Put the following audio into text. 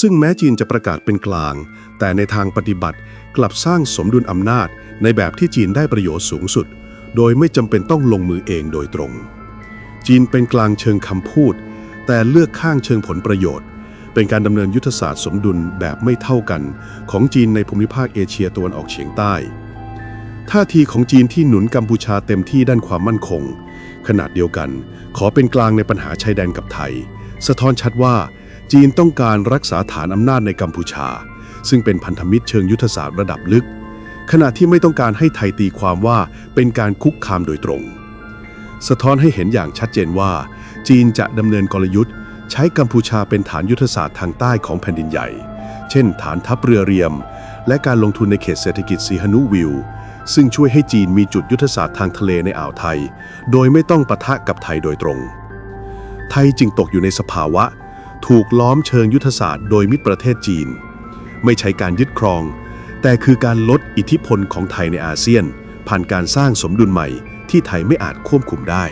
ซึ่งแม้จีนจะประกาศเป็นกลาง แต่ในทางปฏิบัติกลับสร้างสมดุลอำนาจในแบบที่จีนได้ประโยชน์สูงสุด โดยไม่จำเป็นต้องลงมือเองโดยตรง จีนเป็นกลางเชิงคำพูด แต่เลือกข้างเชิงผลประโยชน์ เป็นการดำเนินยุทธศาสตร์สมดุลแบบไม่เท่ากัน ของจีนในภูมิภาคเอเชียตะวันออกเฉียงใต้ท่าทีของจีนที่หนุนกัมพูชาเต็มที่ด้านความมั่นคงขณะเดียวกัน ขอเป็นกลางในปัญหาชายแดนกับไทย สะท้อนชัดว่า จีนต้องการรักษาฐานอำนาจในกัมพูชา ซึ่งเป็นพันธมิตรเชิงยุทธศาสตร์ระดับลึก ขณะที่ไม่ต้องการให้ไทยตีความว่าเป็นการคุกคามโดยตรง สะท้อนให้เห็นอย่างชัดเจนว่า จีนจะดำเนินกลยุทธ์ ใช้กัมพูชาเป็นฐานยุทธศาสตร์ทางใต้ของแผ่นดินใหญ่ เช่น ฐานทัพเรือเรียม และการลงทุนในเขตเศรษฐกิจสีหนุวิวซึ่งช่วยให้จีนมีจุดยุทธศาสตร์ทางทะเลในอ่าวไทย โดยไม่ต้องปะทะกับไทยโดยตรง ไทยจึงตกอยู่ในสภาวะ ถูกล้อมเชิงยุทธศาสตร์โดยมิตรประเทศจีน ไม่ใช่การยึดครอง แต่คือการลดอิทธิพลของไทยในอาเซียน ผ่านการสร้างสมดุลใหม่ที่ไทยไม่อาจควบคุมได้